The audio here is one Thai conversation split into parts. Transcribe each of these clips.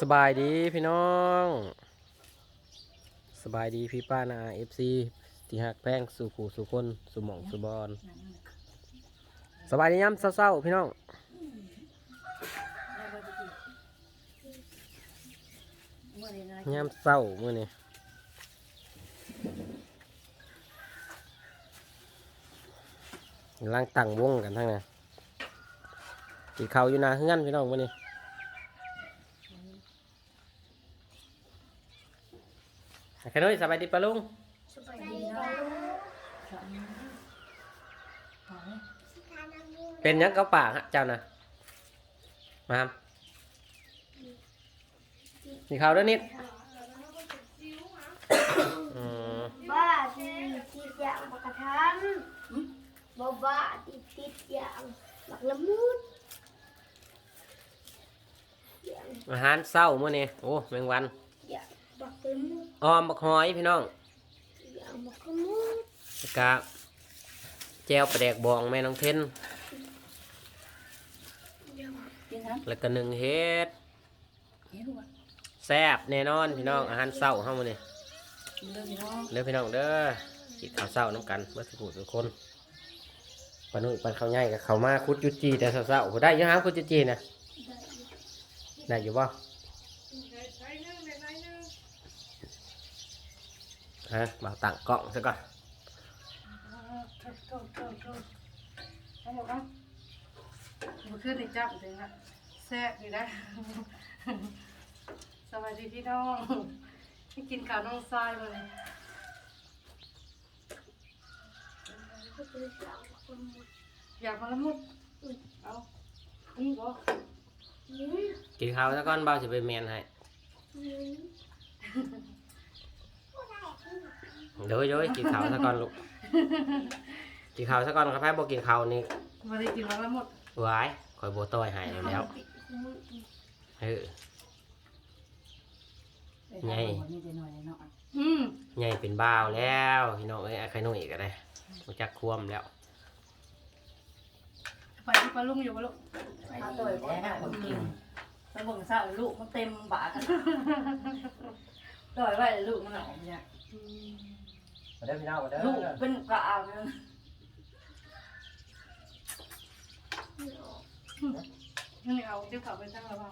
สบายดีพี่น้อง สบายดีพี่ป้านาเอฟซีที่หักแป้งสู่ผู้สู่คนสู่หมองสู่บอลสบายดีย้ำเศร้าๆพี่น้องย้ำเศร้ามื่อนี้กำลังตั้งวงกันทั้งนั้นกินข้าวอยู่หนาเฮือนพี่น้องมื่อนี้ แค่น้อยสบายดีปะลุงสบายดีเนาะเป็นหยังเกาปากฮะเจ้านะมาครับมีข้าวด้วยนิดอืมบ้าที่ติดอย่างบักกะทันบ่บ้าที่ติดอย่างบักละมุดอย่างอาหารเศร้ามื้อนี้โอ้แมงวันอย่าง บักละมุดออมบักหอยพี่น้องอยางบักละมุดแล้วกะแจวปลาแดกบองแม่น้องเทนอย่ากินครับแล้วก็หนึ่งเฮ็ดเห็นว่แซ่บแน่นอนพี่น้องอาหารเศร้าเฮามื้อนี้กินเลยพี่น้องเด้อพี่น้องเด้อกินข้าวเศร้าน้ำกันเมื่อสักครู่ทุกคนปานุ่ยปานข้าวใหญ่กับข้าวมาคุดจุจีแต่เศร้าๆผู้ได้อยังหามคุดจุจีนะได้อยู่บ่ ฮะมาตั้งกล้องซะก่อนโทษโทษโทษโทษเอาบอกครับมาขึ้นในจับเลยนะแซ่บอยู่นะสวัสดีพี่น้องที่กินข้าวน้องทรายมาเลยก็คืออย่างบักละมุดอยากมาละมุดเอานี่ก็นี่กินข้าวซะก่อนเบาจะไปเมียนให้ นี่เดี๋ยวเดี๋ยวกินข้าวซะก่อนลูกกินข้าวซะก่อนครับแพ้บอกกินข้าวนี่มาได้กินมาละมุดหวายคอยโบต้อยให้แล้วแล้วเออไงอืมใหญ่เป็นบ้าวแล้วพี่น้องเอ้ยไอ้ไข่นุ่ยก็ได้รู้จักควมแล้วไปที่ปลาลุงอยู่ปลาลุงเอาตัวแท้คนกินสมบูรณ์เศร้าลูกมันเต็มบากันต่อยไว้ลูกมันออกเนี่ย มาเด้อพี่น้องมาเด้อลูกเป็นกระเอาเลยนี่เอาเจ้าขาวไปตั้งแล้วเปล่า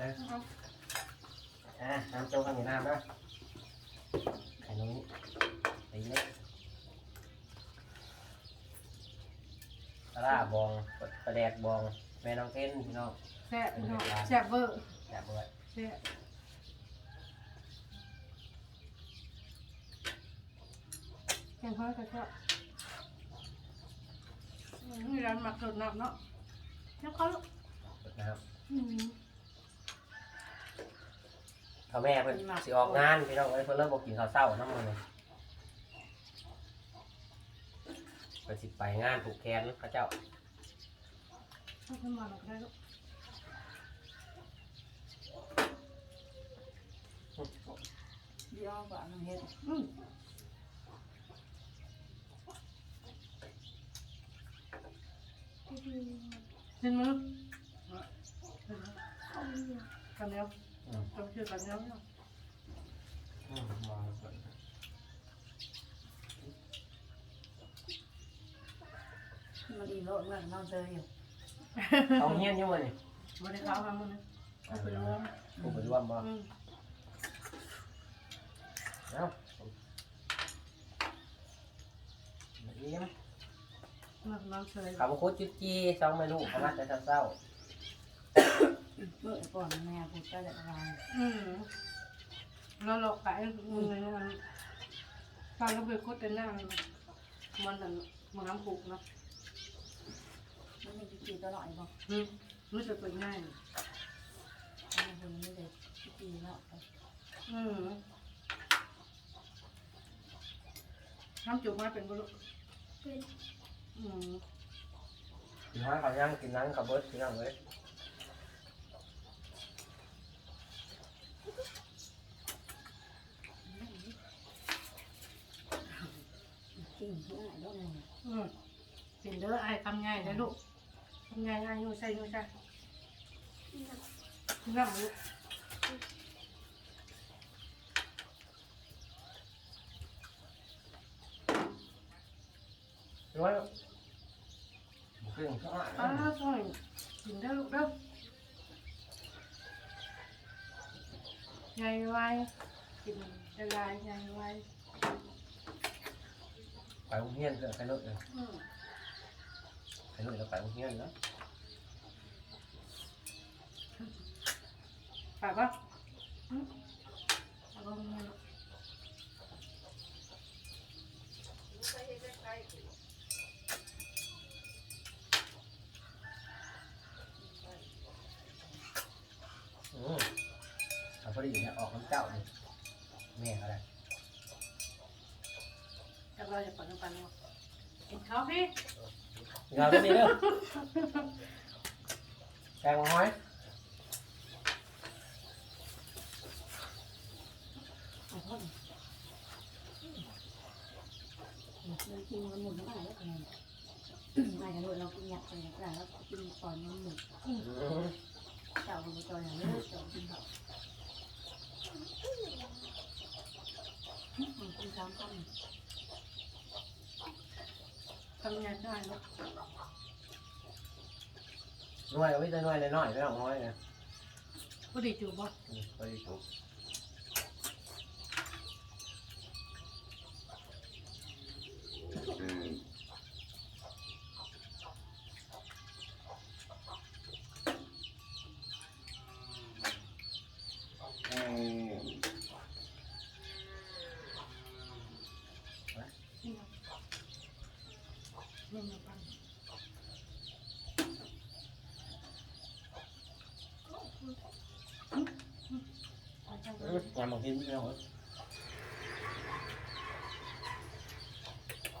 นะเอาอะน้ำโจ๊กข้างในน้ำด้วยไข่นุ่ยตีเล็กปลาร้าบองปลาแดกบองแม่น้องเต้นพี่น้องแซ่บพี่น้องแซ่บเวอร์แซ่บเบิดแซ่บแก งข้าวกระเชาอืมนี่ร้านหมักสดหน้ำเนาะแล้วเขาลูกนะครับอืมพ่อแม่เพิ่นสิออกงานพี่น้องเอ้ยเพิ่นเริ่มบอกกินข้าวเช้าน้ำมันเลยเพิ่นสิไปงานผูกแขนพระเจ้าเอาขึ้นมาหน่อกได้ลูกเดี๋ยวก่อนเห็นอืม เห็นไหมลูกกันแล้วอืมจงชื่อกันแล้วเนาะอืมมาก่อนมันดีโลดเมื่อนอนเจออยู่เอาเฮียนอยู่มื้อนี่บริขาวทำมันนะเอาไปรวมผู้ไปร่วมบ่อืมเอ้าเยี่ยมน้ำน้ำเสยข้าวโคตรจุดจีสองเมนูประมาณแต่เช้าเมื่อก่อนแม่พูดก็จะทำอืมแล้วเราขายมือเนี่ยมันตอนเราไปโคตรหน้ามันมันนั่นมันน้ำผูกเนาะมันมีจีตัวหน่อยบ่อืมรู้สึกเป็นง่ายมันคนนี้เลยจีเนาะอืมน้ำจุกมาเป็นบุรุษเป็นอืมๆ กินห้อยข้าวย่างกินนังกับเบิร์ดพี่น้องเอ้ยจริงง่ายด้วยอืมเป็นเด้อไอ้ทำง่ายนะลูกทำง่ายง่ายอยู่ใส่อยู่ใส่น้ำลูกร้อย เครื่องข้าวอ้าวช่วยกินได้ลูกเด้อไงไวกินได้ลายไงไวไปโรงเรียนเถอะไปโน่นเลยอืมไปโน่นแล้วไปโรงเรียนแล้วไปปะอืมเอาลงมาลูก อืมเอาพอดีเนี่ยออกน้ำเจ้าเลยแม่อะไรแล้วเราจะเปิดน้ำปันเนาะกินข้าวพี่งานตัวนี้เด้อแกงหอยมันกินมันหมุนน้ำลายแล้วกันไม่กันเลยเรากินหยักไปหยักแล้วกินก่อนมันหมุนอืมเจ้ามันตัวอย่างนี้เจ้ากินแบบ มันกินซ้ำกันทำงานได้ลูกหน่วยเอาไว้แต่หน่วยน้อยๆไม่ต้องน้อยนะพอดีจูบบ่อืมพอดีถูกนี่ งานบางทีไม่ต้องเหรอ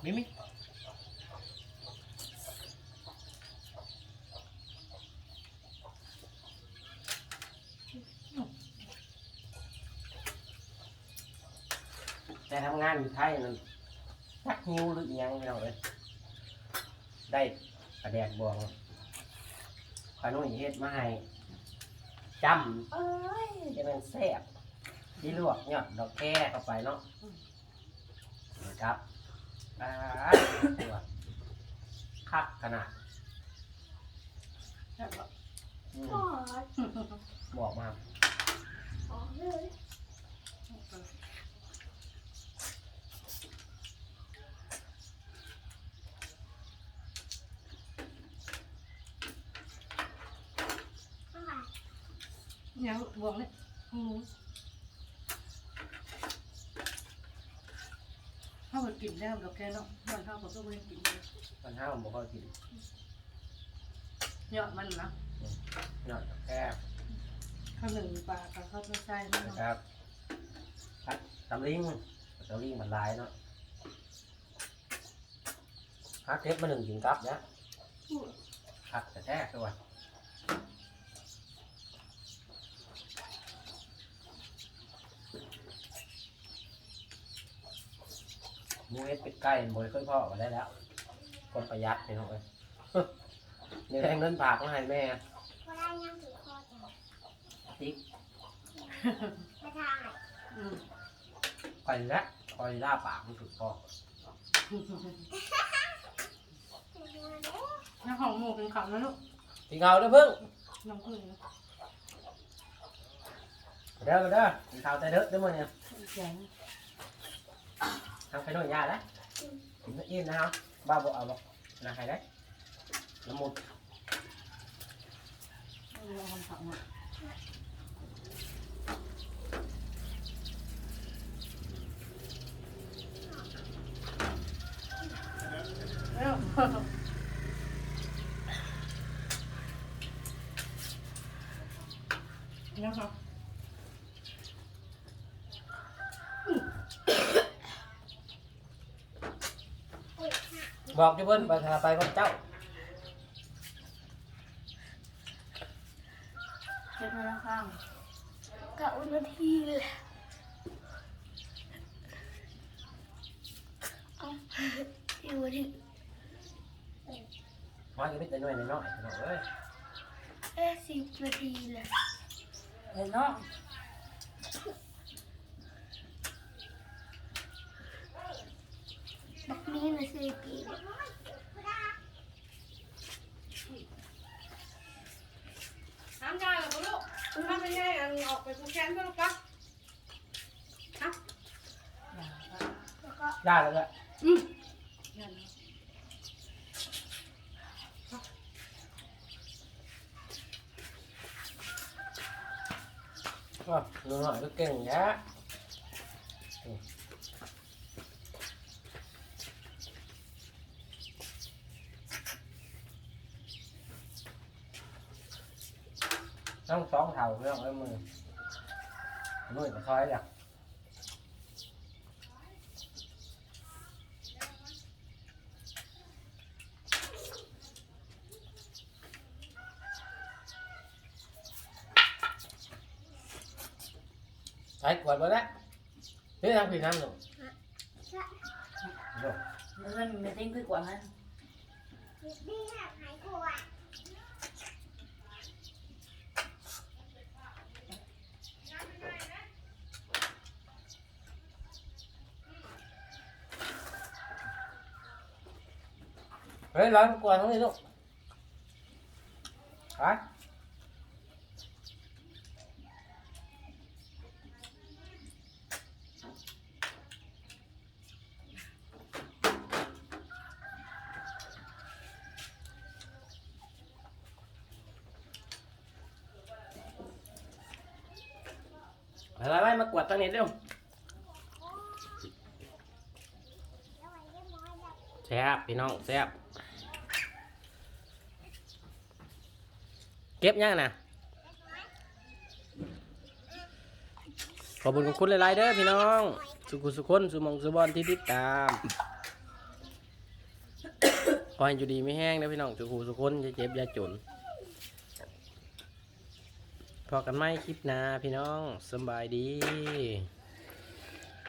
มิมิแต่ทำงานอยู่ไทยนั่นชั กนิ้วหรืออิหยังไม่ลยได้กระแดกบวงขนุนเฮ็ดมาให้จำเอ้ยจะเป็นแซ่บดีลวกเนี่ยดอกแก้เข้าไปเนาะนะครับอ่าตัวคักขนาดอืมบอกมาขอเลยยังบวงเลยอืม ข้าวกินแล้วดอกแกเนาะมันข้าวก็ต้องไปกินเลยปัญหาผมบอกว่ากินยอดมันนะเนาะดอกแก้ข้าวหนึ่งปลากับข้าวต้มไส้มันนะเนาะครับพัดตำลิงตำลิงมันลายเนาะพักเทปมาหนึ่งกินกับเนี่ยพักแต่แท้ตัว หมูเอ็ดเป็ดไก่บริเคยพ่อมาได้แล้วคนประหยัดไปหน่อยนี่แรงเงินฝากมาให้แม่พอได้ยังถือคอจ้ะติ๊กมาทางไหนอืมคอยและคอยล่าปากมันถูกพ่อน้ำหอมหมูกินข้าวนะลูกพี่เงาเด้อเพิ่งน้ำผึ้งนะเด้อเด้อกินข้าวแต่เด้อเด้อมื้อเนี่ยแข็ง ทำไปโน่นยาแล้วกินอิ่มนะครับบ้าบ่เอาบ่นะให้ได้น้ำมุด เราทำผักมา แล้ว นะคะ บอกจะเพิ่นไปหาไปกับเจ้าเช็ดมาข้างกะอุนาทีเลยเอาอยู่ถึงมาจะไม่แต่น้อยน้อยๆพี่น้องเอ้ยเอ๊ะสิบนาทีเลยเห็นเนาะ อบักนี้นะซื้อปีน้ำยาเหรอลูกทำยังไงอันออกไปกูแค้นก็ลูกปะฮะแล้วก็ได้แล้วก็อืมอ๋อหนูหน่อยก็เก่งแยะต้อง สองเท่าเรื่องไอ้มือมือจะคอยจ้ะใช้ขวดมาแล้วนี่ทำผิดน้ำหนูแล้วมันไม่ติ้งคือกว่ามันนี่หายหายขวด เฮ้ยร้อนกวนทั้งนี้ลูกไปอะไรไว้มากวาดตั้งนี้เร็วแซ่บพี่น้องแซ่บ เก็บยังนะขอบคุณขอบคุณหลายๆเด้อพี่น้อง สุขุสุขคนสุมองสุบอลที่ติดตามขอให้อยู่ดีไม่แห้งนะพี่น้องสุขุสุขคนอย่าเจ็บอย่าจนพอกันไหมคลิปหน้าพี่น้องสบายดี